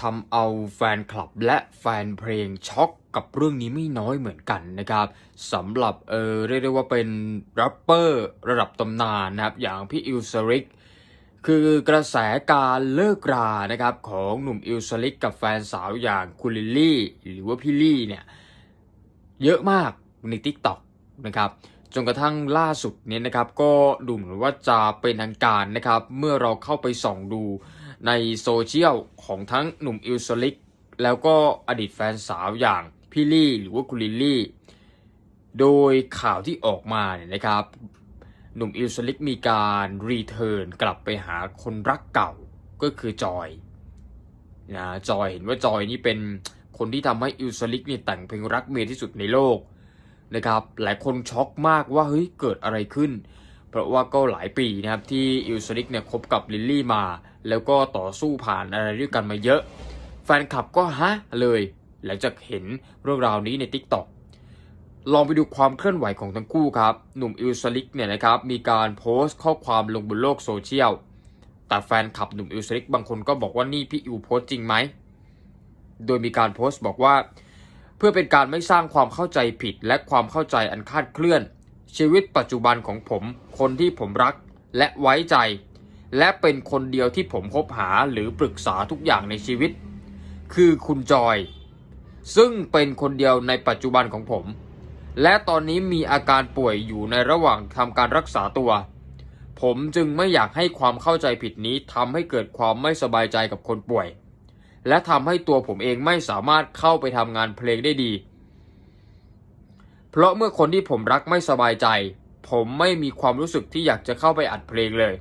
ทำเอาแฟนคลับและแฟนเพลงช็อกกับเรื่องนี้ไม่น้อยเหมือนกันนะครับสำหรับเออเรียกได้ว่าเป็นแรปเปอร์ระดับตำนานนะครับอย่างพี่อิลสริกคือกระแสการเลิกรานะครับของหนุ่มอิลสลิกกับแฟนสาวอย่างคุณลิลลี่หรือว่าพี่ลี่เนี่ยเยอะมากใน t ิ k t o k นะครับจนกระทั่งล่าสุดเนี่ยนะครับก็ดูเหมือนว่าจะเป็นทางการนะครับ เมื่อเราเข้าไปส่องดู ในโซเชียลของทั้งหนุ่มอิลสลิก แล้วก็อดีตแฟนสาวอย่างพี่ลี่หรือว่าคุณลิลลี่ โดยข่าวที่ออกมาเนี่ยนะครับ หนุ่มอิลสลิกมีการรีเทิร์นกลับไปหาคนรักเก่าก็คือจอยนะจอยเห็นว่าจอยนี่เป็นคนที่ทำให้อิลสลิกเนี่ยแต่งเพลงรักเมียที่สุดในโลกนะครับ หลายคนช็อกมากว่าเฮ้ยเกิดอะไรขึ้น เพราะว่าก็หลายปีนะครับที่อิลสลิกเนี่ยคบกับลิลลี่มา แล้วก็ต่อสู้ผ่านอะไรด้วยกันมาเยอะ แฟนคลับก็ฮะเลย หลังจากเห็นเรื่องราวนี้ใน t ิ k t o k ลองไปดูความเคลื่อนไหวของทั้งคู่ครับ หนุ่มอิลสลิกเนี่ยนะครับมีการโพสต์ข้อความลงบนโลกโซเชียล แต่แฟนคลับหนุ่มอิลสลิกบางคนก็บอกว่านี่พี่อิลโพสต์จริงไหม โดยมีการโพสต์บอกว่า เพื่อเป็นการไม่สร้างความเข้าใจผิดและความเข้าใจอันคาดเคลื่อน ชีวิตปัจจุบันของผม คนที่ผมรักและไว้ใจ และเป็นคนเดียวที่ผมคบหาหรือปรึกษาทุกอย่างในชีวิต คือคุณจอย ซึ่งเป็นคนเดียวในปัจจุบันของผม และตอนนี้มีอาการป่วยอยู่ในระหว่างทำการรักษาตัว ผมจึงไม่อยากให้ความเข้าใจผิดนี้ทำให้เกิดความไม่สบายใจกับคนป่วย และทำให้ตัวผมเองไม่สามารถเข้าไปทำงานเพลงได้ดี ราะเมื่อคนที่ผมรักไม่สบายใจ ผมไม่มีความรู้สึกที่อยากจะเข้าไปอัดเพลงเลย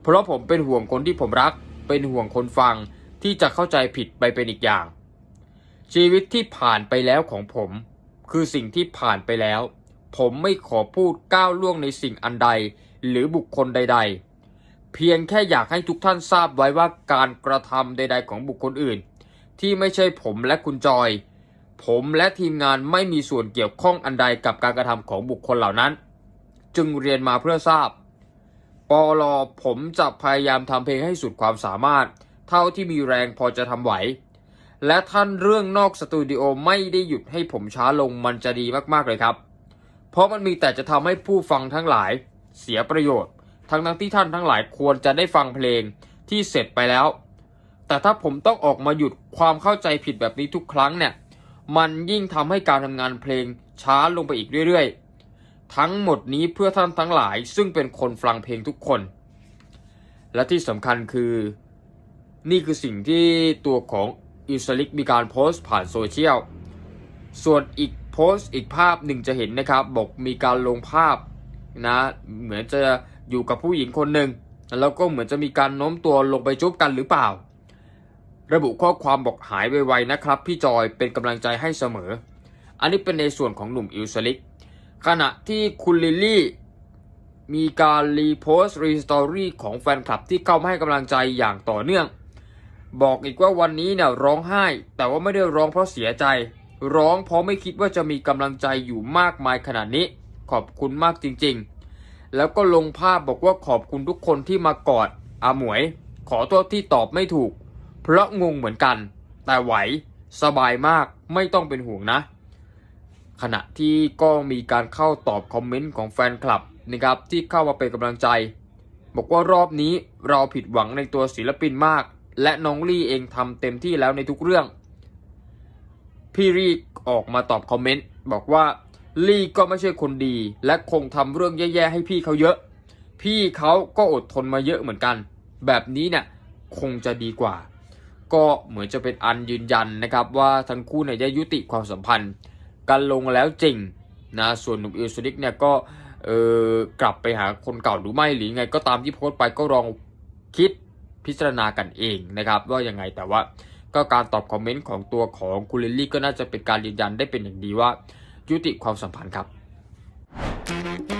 เพราะผมเป็นห่วงคนที่ผมรัก เป็นห่วงคนฟังที่จะเข้าใจผิดไปเป็นอีกอย่าง ชีวิตที่ผ่านไปแล้วของผม คือสิ่งที่ผ่านไปแล้ว ผมไม่ขอพูดก้าวล่วงในสิ่งอันใด หรือบุคคลใด ๆ เพียงแค่อยากให้ทุกท่านทราบไว้ว่าการกระทำใด ๆ ของบุคคลอื่น ที่ไม่ใช่ผมและคุณจอย ผมและทีมงานไม่มีส่วนเกี่ยวข้องอันใดกับการกระทำของบุคคลเหล่านั้น จึงเรียนมาเพื่อทราบปอลอผมจะพยายามทำเพลงให้สุดความสามารถ เท่าที่มีแรงพอจะทำไหว และท่านเรื่องนอกสตูดิโอไม่ได้หยุดให้ผมช้าลงมันจะดีมากๆเลยครับ เพราะมันมีแต่จะทำให้ผู้ฟังทั้งหลาย เสียประโยชน์ ทั้งทั้งที่ท่านทั้งหลายควรจะได้ฟังเพลงที่เสร็จไปแล้ว แต่ถ้าผมต้องออกมาหยุดความเข้าใจผิดแบบนี้ทุกครั้งเนี่ย มันยิ่งทำให้การทำงานเพลงช้าลงไปอีกเรื่อยๆ ทั้งหมดนี้เพื่อท่านทั้งหลายซึ่งเป็นคนฟังเพลงทุกคน และที่สำคัญคือ นี่คือสิ่งที่ตัวของอิสลิกมีการโพสต์ผ่านโซเชียล ส่วนอีกโพสต์อีกภาพหนึ่งจะเห็นนะครับ บอกมีการลงภาพนะเหมือนจะอยู่กับผู้หญิงคนหนึ่งแล้วก็เหมือนจะมีการโน้มตัวลงไปจุบกันหรือเปล่า ระบุข้อความบอกหายไวๆนะครับ พี่จอยเป็นกำลังใจให้เสมอ อันนี้เป็นในส่วนของหนุ่มอิลสลิก ขณะที่คุณลิลลี่มีการรีโพสต์รีสตอรี่ของแฟนคลับที่เข้ามาให้กำลังใจอย่างต่อเนื่อง บอกอีกว่าวันนี้เนี่ยร้องไห้ แต่ว่าไม่ได้ร้องเพราะเสียใจ ร้องเพราะไม่คิดว่าจะมีกำลังใจอยู่มากมายขนาดนี้ ขอบคุณมากจริงๆ แล้วก็ลงภาพบอกว่าขอบคุณทุกคนที่มากอดอาหมวย ขอโทษที่ตอบไม่ถูก เพราะงงเหมือนกัน แต่ไหวสบายมากไม่ต้องเป็นห่วงนะ ขณะที่ก็มีการเข้าตอบคอมเมนต์ของแฟนคลับนะครับที่เข้ามาเป็นกำลังใจ บอกว่ารอบนี้เราผิดหวังในตัวศิลปินมาก และน้องลี่เองทำเต็มที่แล้วในทุกเรื่อง พี่รีออกมาตอบคอมเมนต์บอกว่าลี่ก็ไม่ใช่คนดี และคงทำเรื่องแย่ๆให้พี่เขาเยอะ พี่เขาก็อดทนมาเยอะเหมือนกัน แบบนี้เนี่ยคงจะดีกว่า ก็เหมือนจะเป็นอันยืนยันนะครับว่าทั้งคู่เนี่ยได้ยุติความสัมพันธ์กันลงแล้วจริงนะส่วนหนุ่มอิลสลิกเนี่ยก็เออกลับไปหาคนเก่าหรือไม่หรือไงก็ตามที่โพสต์ไปก็ลองคิดพิจารณากันเองนะครับว่ายังไงแต่ว่าก็การตอบคอมเมนต์ของตัวของคุณลิลลี่ก็น่าจะเป็นการยืนยันได้เป็นอย่างดีว่า ยุติความสัมพันธ์ครับ